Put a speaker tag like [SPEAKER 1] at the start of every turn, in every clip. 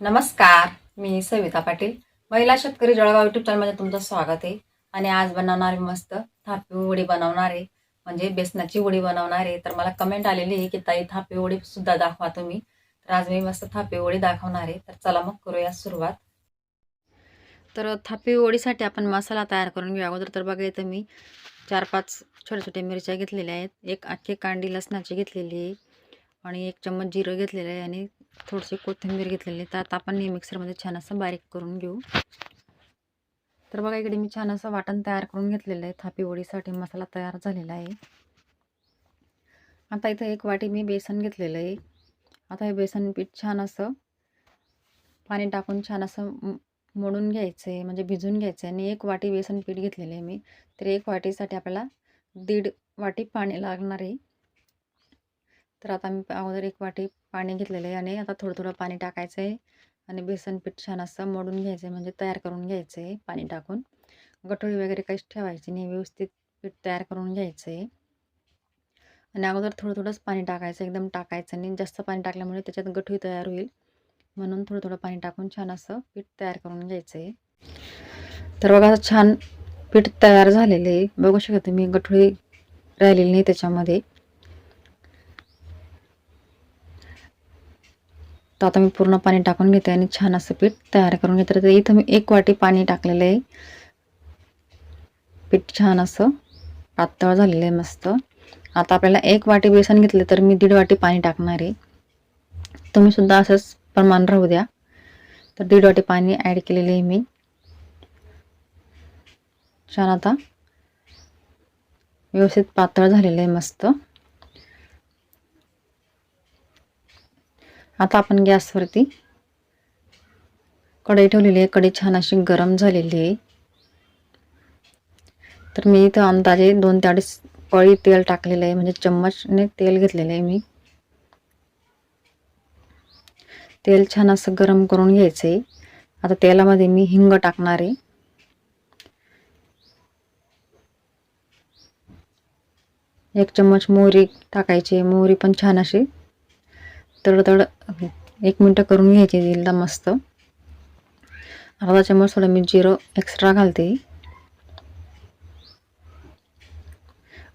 [SPEAKER 1] नमस्कार मी सविता पाटील. महिला शेतकरी जळगाव युट्यूब चॅनलमध्ये तुमचं स्वागत आहे. आणि आज बनवणार मस्त थापी वडी बनवणार आहे म्हणजे बेसनाची वडी बनवणार. आहे तर मला कमेंट आलेली आहे की ताई थापी वडी सुद्धा दाखवा तुम्ही. तर आज मी मस्त थापी वडी दाखवणार आहे. तर चला मग करूया सुरुवात. तर थापी वडीसाठी आपण मसाला तयार करून घेऊ. अगोदर तर बघा इथं मी चार पाच छोट्या छोट्या मिरच्या घेतलेल्या आहेत. एक अख्खी कांडी लसणाची घेतलेली आहे. आणि एक चम्मच जिरं घेतलेलं आहे. आणि थोडीशी कोथिंबीर घेतलेली आहे. तर आता आपण हे मिक्सरमध्ये छान असं बारीक करून घेऊ. तर बघा इकडे मी छान असं वाटण तयार करून घेतलेलं आहे. थापीवडीसाठी मसाला तयार झालेला आहे. आता इथं एक वाटी मी बेसन घेतलेलं आहे. आता हे बेसन पीठ छान असं पाणी टाकून छान असं मोडून घ्यायचं आहे म्हणजे भिजून घ्यायचं आहे आणि एक वाटी बेसन पीठ घेतलेलं आहे मी. तर एक वाटीसाठी आपल्याला दीड वाटी पाणी लागणार आहे. तर आता मी अगोदर एक वाटी पाणी घेतलेलं आहे आणि आता थोडं थोडं पाणी टाकायचं आहे आणि बेसन पीठ छान असं मोडून घ्यायचं आहे म्हणजे तयार करून घ्यायचं आहे पाणी टाकून. गठोळी वगैरे काहीच ठेवायची नाही व्यवस्थित पीठ तयार करून घ्यायचं आहे आणि अगोदर थोडं थोडंच पाणी टाकायचं एकदम टाकायचं नाही. जास्त पाणी टाकल्यामुळे त्याच्यात गठोळी तयार होईल. म्हणून थोडं थोडं पाणी टाकून छान असं पीठ तयार करून घ्यायचं आहे तर बघा छान पीठ तयार झालेलं आहे. बघू शकता तुम्ही गठोळी राहिलेली नाही त्याच्यामध्ये. तर आता मी पूर्ण पाणी टाकून घेते आणि छान असं पीठ तयार करून घेते. तर इथं मी एक वाटी पाणी टाकलेलं आहे. पीठ छान असं पातळ झालेलं आहे मस्त. आता आपल्याला एक वाटी बेसन घेतलं तर मी दीड वाटी पाणी टाकणार आहे. तुम्ही सुद्धा असंच प्रमाण राहू द्या. तर दीड वाटी पाणी ॲड केलेले आहे मी. छान आता व्यवस्थित पातळ झालेलं आहे मस्त. आता आपण गॅसवरती कढई ठेवलेली आहे. कढई छान अशी गरम झालेली आहे. तर मी इथं अंदाजे दोन ते अडीच पळी तेल टाकलेलं आहे. म्हणजे चम्मचने तेल घेतलेलं आहे मी. तेल छान असं गरम करून घ्यायचं आहे. आता तेलामध्ये मी हिंग टाकणार आहे. एक चम्मच मोहरी टाकायची मोहरी पण छान अशी तडतड एक मिनटं करून घ्यायची दिलदा मस्त. अर्धा चम्मच थोडं मी जिरं एक्स्ट्रा घालते.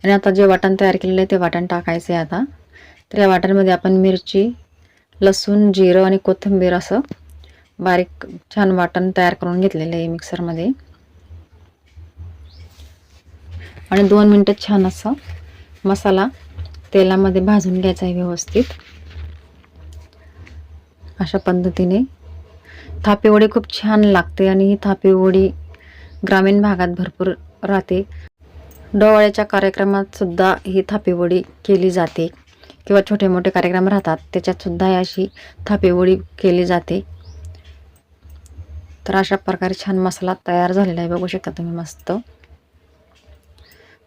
[SPEAKER 1] आणि आता जे वाटण तयार केलेलं आहे ते वाटण टाकायचं आहे आता. तर या वाटणमध्ये आपण मिरची लसूण जिरं आणि कोथिंबीर असं बारीक छान वाटण तयार करून घेतलेलं आहे मिक्सरमध्ये. आणि दोन मिनटं छान असं मसाला तेलामध्ये भाजून घ्यायचा आहे व्यवस्थित. अशा पद्धतीने. थापेवडी खूप छान लागते आणि ही थापेवडी ग्रामीण भागात भरपूर राहते. डोवाळ्याच्या कार्यक्रमात सुद्धा ही थापेवडी केली जाते किंवा छोटे मोठे कार्यक्रम राहतात त्याच्यातसुद्धा ही अशी थापेवडी केली जाते. तर अशा प्रकारे छान मसाला तयार झालेला आहे. बघू शकता तुम्ही मस्त.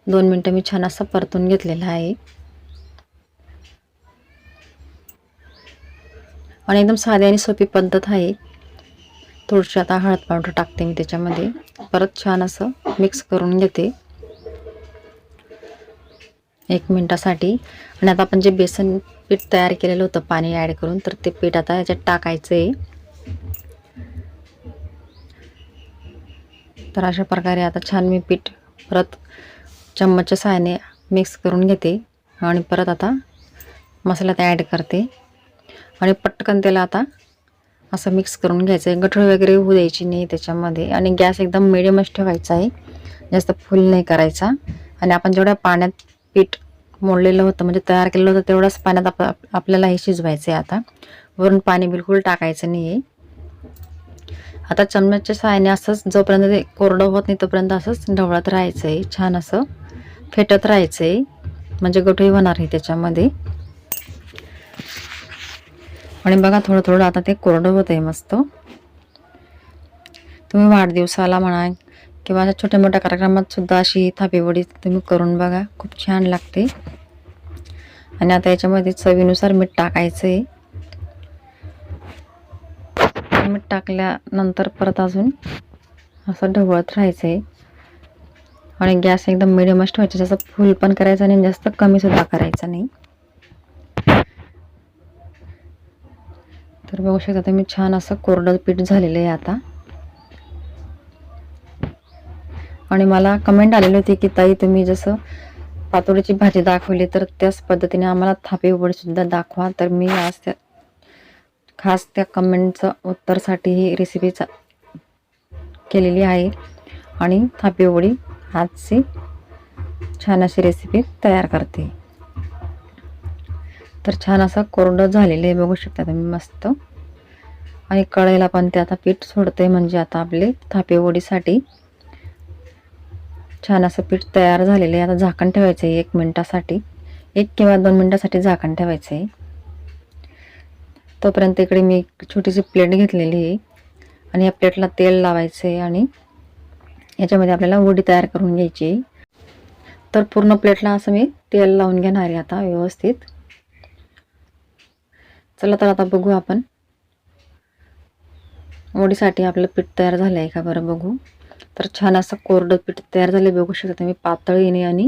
[SPEAKER 1] दोन मिनटं मी छान असं परतून घेतलेला आहे. आणि एकदम साधी आणि सोपी पद्धत आहे. थोडीशी आता हळद पावडर टाकते मी त्याच्यामध्ये. परत छान असं मिक्स करून घेते. एक मिनटासाठी. आणि आता आपण जे बेसन पीठ तयार केलेलं होतं पाणी ॲड करून तर ते पीठ आता याच्यात टाकायचं आहे तर अशा प्रकारे आता छान मी पीठ परत चम्मचच्या सहाय्याने मिक्स करून घेते. आणि परत आता मसाल्यात ॲड करते. आणि पटकन त्याला आता असं मिक्स करून घ्यायचं आहे गठळ वगैरे होऊ द्यायची नाही त्याच्यामध्ये. आणि गॅस एकदम मिडियमच ठेवायचा आहे. जास्त फुल नाही करायचा. आणि आपण जेवढ्या पाण्यात पीठ मोडलेलं होतं म्हणजे तयार केलेलं होतं तेवढ्याच पाण्यात आप आपल्याला हे शिजवायचं आहे आता. वरून पाणी बिलकुल टाकायचं नाही आहे आता चम्मचच्या सहाय्याने असंच जोपर्यंत ते कोरडं होत नाही तोपर्यंत असंच ढवळत राहायचं आहे छान असं फेटत राहायचं आहे म्हणजे गठोई होणार नाही त्याच्यामध्ये. आणि बघा थोडं थोडं आता ते कोरडं होत आहे मस्त. तुम्ही वाढदिवसाला म्हणा किंवा अशा छोट्या मोठ्या कार्यक्रमात सुद्धा अशी थापीवडी तुम्ही करून बघा. खूप छान लागते. आणि आता याच्यामध्ये चवीनुसार मीठ टाकायचं आहे मीठ टाकल्यानंतर परत अजून असं ढवळत राहायचं आहे आणि गॅस एकदम मिडियमच ठेवायचा जास्त फुल पण करायचा नाही जास्त कमीसुद्धा करायचं करायचा नाही. तर बघू शकता तुम्ही छान असं कोरडं पीठ झालेलं आहे आता. आणि मला कमेंट आलेली होती की ताई तुम्ही जसं पातोडीची भाजी दाखवली तर त्याच पद्धतीने आम्हाला थापे वडीसुद्धा दाखवा. तर मी आज त्या खास त्या कमेंटचं उत्तरसाठी ही रेसिपी चा केलेली आहे. आणि थापे वडी आजची छान अशी रेसिपी तयार करते. तर छान असं कोरडं झालेलं आहे बघू शकता तुम्ही मस्त. आणि कळायला पण ते आता पीठ सोडते म्हणजे आता आपले थापेवडीसाठी छान असं पीठ तयार झालेलं आहे आता झाकण ठेवायचं आहे एक मिनटासाठी. एक किंवा दोन मिनटासाठी झाकण ठेवायचं आहे. तोपर्यंत इकडे मी एक छोटीशी प्लेट घेतलेली आहे. आणि या प्लेटला तेल लावायचं आहे आणि याच्यामध्ये आपल्याला वडी तयार करून घ्यायची आहे. तर पूर्ण प्लेटला असं मी तेल लावून घेणार आहे आता व्यवस्थित. चला तर आता बघू आपण. वडीसाठी आपलं पीठ तयार झालं आहे का बरं बघू. तर छान असं कोरडं पीठ तयार झालं बघू शकता तुम्ही. पातळही नाही आणि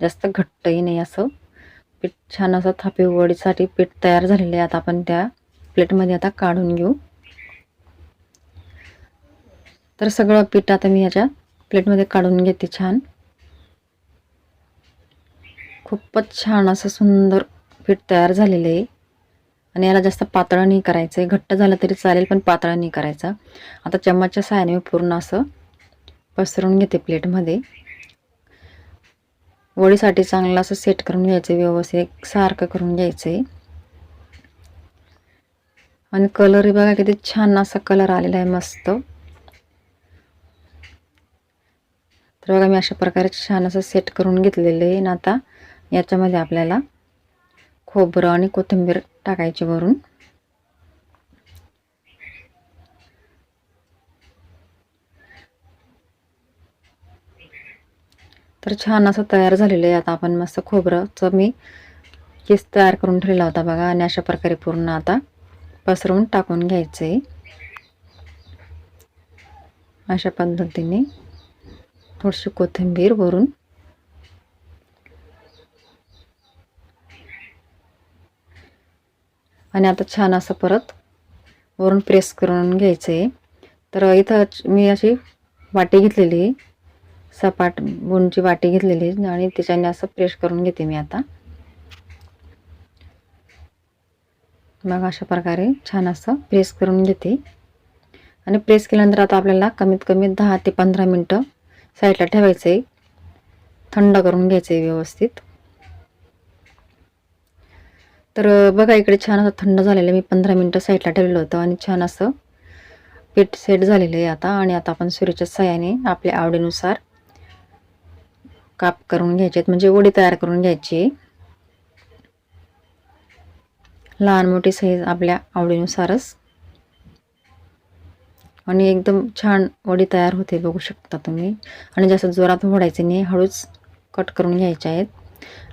[SPEAKER 1] जास्त घट्टही नाही असं. पीठ छान असं थापी वडीसाठी पीठ तयार झालेलं आहे. आता आपण त्या प्लेटमध्ये आता काढून घेऊ. तर सगळं पीठ आता मी ह्याच्या प्लेटमध्ये काढून घेते छान. खूपच छान असं सुंदर पीठ तयार झालेलं आहे. आणि याला जास्त पातळ नाही करायचं आहे घट्ट झालं तरी चालेल पण पातळ नाही करायचा. आता चम्मचच्या सहाय्याने मी पूर्ण असं पसरून घेते प्लेटमध्ये. वडीसाठी चांगलं असं सेट करून घ्यायचं आहे व्यवस्थित सारखं करून घ्यायचं आहे आणि कलरही बघा किती छान असा कलर आलेला आहे मस्त. तर बघा मी अशा प्रकारे छान असं सेट करून घेतलेलं आहे आणि आता. याच्यामध्ये आपल्याला खोबरं आणि कोथिंबीर टाकायचे वरून. तर छान असं तयार झालेलं आहे. आता आपण मस्त खोबरंचं मी केस तयार करून ठेवलेला होता बघा. आणि अशा प्रकारे पूर्ण आता पसरवून टाकून घ्यायचं आहे अशा पद्धतीने थोडीशी कोथिंबीर वरून आणि आता छान असं परत वरून प्रेस करून घ्यायचं आहे तर इथं मी अशी वाटी घेतलेली आहे. सपाट बुनची वाटी घेतलेली आहे आणि त्याच्याने असं प्रेस करून घेते मी आता. मग अशा प्रकारे छान असं प्रेस करून घेते. आणि प्रेस केल्यानंतर आता आपल्याला कमीत कमी दहा ते पंधरा मिनटं साईडला ठेवायचं आहे थंड करून घ्यायचं आहे व्यवस्थित. तर बघा इकडे छान असं थंड झालेलं मी पंधरा मिनटं साईडला ठेवलेलं होतं आणि छान असं पीठ सेट झालेलं आहे आता. आणि आता आपण सुरीच्या सहाय्याने आपल्या आवडीनुसार काप करून घ्यायचे आहेत. म्हणजे वडी तयार करून घ्यायची लहान मोठी साईज आपल्या आवडीनुसारच. आणि एकदम छान वडी तयार होते बघू शकता तुम्ही. आणि जास्त जोरात ओढायचे नाही. हळूच कट करून घ्यायचे आहेत.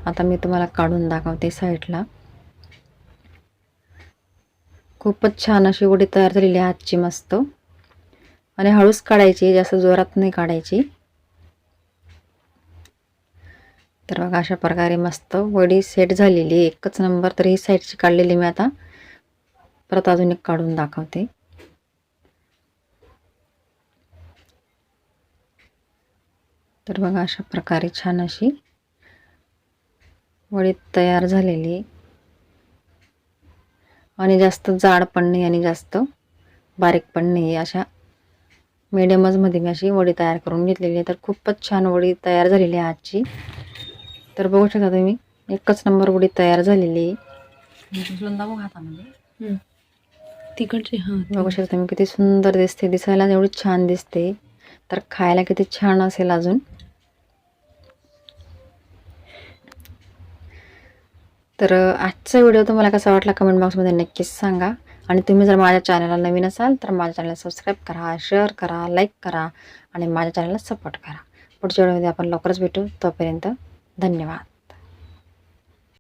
[SPEAKER 1] आता मी तुम्हाला काढून दाखवते साईडला खूपच छान अशी वडी तयार झालेली आहे आजची मस्त. आणि हळूच काढायची जास्त जोरात नाही काढायची. तर बघा अशा प्रकारे मस्त वडी सेट झालेली एकच नंबर तर ही साईडची काढलेली मी आता. परत अजून एक काढून दाखवते. तर बघा अशा प्रकारे छान अशी वडी तयार झालेली आणि जास्त जाड पण नाही आणि जास्त बारीक पण नाही. अशा मीडियमचमध्ये मी अशी वडी तयार करून घेतलेली आहे. तर खूपच छान वडी तयार झालेली आहे आजची. तर बघू शकता तुम्ही एकच नंबर वडी तयार झालेली आहे.
[SPEAKER 2] तिकडचे हां.
[SPEAKER 1] बघू शकता तुम्ही किती सुंदर दिसते दिसायला एवढी छान दिसते. तर खायला किती छान असेल अजून. तर आजचा व्हिडिओ तुम्हाला कसा वाटला कमेंट बॉक्समध्ये नक्कीच सांगा. आणि तुम्ही जर माझ्या चॅनलला नवीन असाल तर माझ्या चॅनलला सबस्क्राईब करा शेअर करा लाईक करा आणि माझ्या चॅनलला सपोर्ट करा. पुढच्या व्हिडिओमध्ये आपण लवकरच भेटू. तोपर्यंत धन्यवाद.